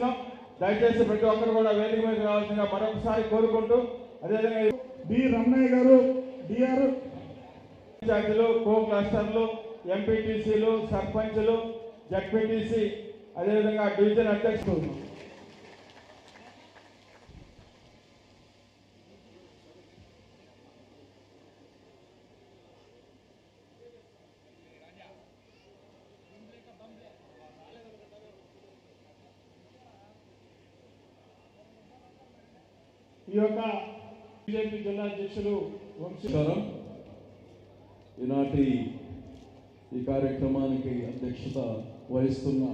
చేస్తున్నాం. దయచేసి ప్రతి ఒక్కరు కూడా వేదిక మీద రావాల్సిందిగా మరొకసారి కోరుకుంటూ అదేవిధంగా డి రమణయ్య గారు డిఆర్ పంచాయతీలు కో క్లస్టర్లు ఎంపీటీసీలు సర్పంచ్లు జడ్పీటీసీ అదేవిధంగా డివిజన్ అధ్యక్షులు. ఈ యొక్క బీజేపీ జిల్లా అధ్యక్షులు వంశీశ్వరం ఈనాటి ఈ కార్యక్రమానికి అధ్యక్షత వహిస్తున్న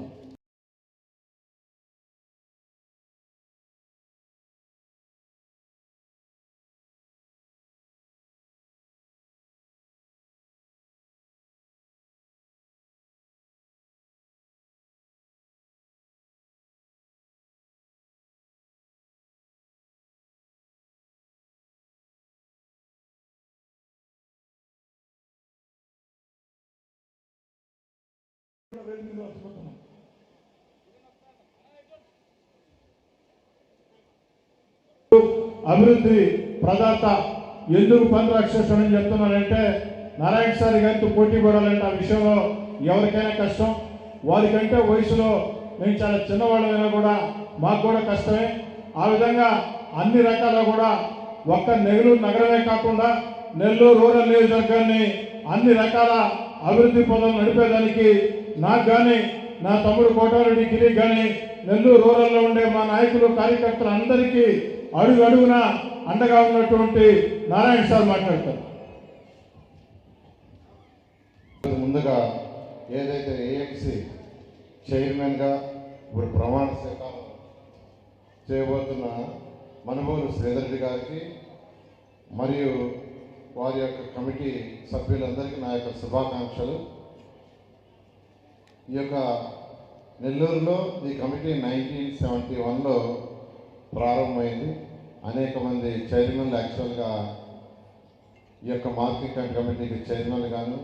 అభివృద్ధి ప్రదాత ఎందుకు పని అని చెప్తున్నానంటే నారాయణ సార్ గారితో పోటీ పడాలంటే ఆ విషయంలో ఎవరికైనా కష్టం. వారికంటే వయసులో మేము చాలా చిన్నవాళ్ళమైనా కూడా మాకు కూడా కష్టమే. ఆ విధంగా అన్ని రకాల కూడా ఒక్క నెల్లూరు నగరమే కాకుండా నెల్లూరు రూరల్ నియోజకవర్గాన్ని అన్ని రకాల అభివృద్ధి పనులు నడిపేదానికి నాకు కానీ నా తమ్ముడు కోటారెడ్డి గిరికి కానీ నెల్లూరు రూరల్లో ఉండే మా నాయకులు కార్యకర్తలు అందరికీ అడుగు అడుగున అండగా ఉన్నటువంటి నారాయణ సార్ మాట్లాడతారు. ముందుగా ఏదైతే ఏఎంసీ చైర్మన్గా ఇప్పుడు ప్రమాణ స్వీకారం చేయబోతున్న మనుభూలు శ్రీధర్ గారికి మరియు వారి యొక్క కమిటీ సభ్యులందరికీ నా యొక్క శుభాకాంక్షలు. ఈ యొక్క నెల్లూరులో ఈ కమిటీ నైన్టీన్ సెవెంటీ వన్లో ప్రారంభమైంది. అనేక మంది చైర్మన్లు యాక్చువల్గా ఈ యొక్క మార్కెట్ కమిటీకి చైర్మన్ గాను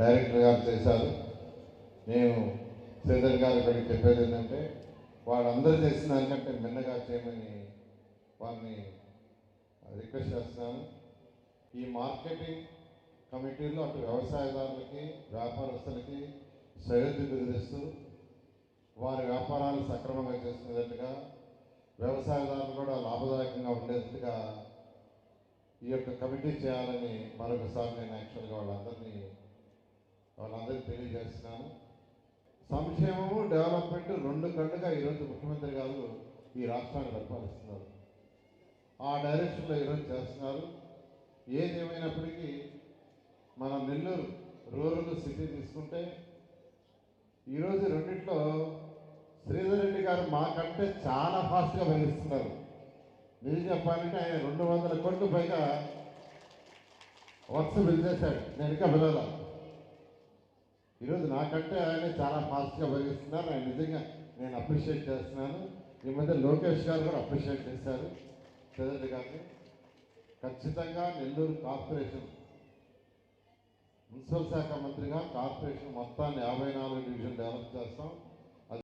డైరెక్టర్ గారు చేశారు. నేను శ్రీధర్ గారు ఇక్కడికి చెప్పేది ఏంటంటే వాళ్ళందరూ చేసిన దానికంటే మిన్నగా చేయమని వారిని రిక్వెస్ట్ చేస్తున్నాను. ఈ మార్కెటింగ్ కమిటీలో అటు వ్యవసాయదారులకి వ్యాపారస్తులకి సయోధ్య బెదిరిస్తూ వారి వ్యాపారాలు సక్రమంగా చేసుకునేటట్టుగా వ్యవసాయదారులు కూడా లాభదాయకంగా ఉండేటట్టుగా ఈ యొక్క కమిటీ చేయాలని మరొకసారి నేను యాక్చువల్గా వాళ్ళందరినీ వాళ్ళందరికీ తెలియజేస్తున్నాను. సంక్షేమము డెవలప్మెంట్ రెండు కళ్ళుగా ఈరోజు ముఖ్యమంత్రి గారు ఈ రాష్ట్రాన్ని పరిపాలిస్తున్నారు. ఆ డైరెక్షన్లో ఈరోజు చేస్తున్నారు. ఏది మన నెల్లూరు రూరల్ సిటీ తీసుకుంటే ఈరోజు రెండిట్లో శ్రీధర్ రెడ్డి గారు మాకంటే చాలా ఫాస్ట్గా పెరుగుతున్నారు నిజం చెప్పాలంటే ఆయన రెండు వందల కోట్లు పైగా వర్క్స్ బిల్ చేశాడు. నేను ఇంకా పిల్లల ఈరోజు నాకంటే ఆయన చాలా ఫాస్ట్గా పెరుగుతున్నారు ఆయన నిజంగా నేను అప్రిషియేట్ చేస్తున్నాను. ఈ మధ్య లోకేష్ గారు కూడా అప్రిషియేట్ చేశారు. శ్రీధర్ గారిని. ఖచ్చితంగా నెల్లూరు కార్పొరేషన్ మున్సిపల్ శాఖ మంత్రిగా కార్పొరేషన్ మొత్తాన్ని యాభై నాలుగు డివిజన్ డెవలప్ చేస్తాం.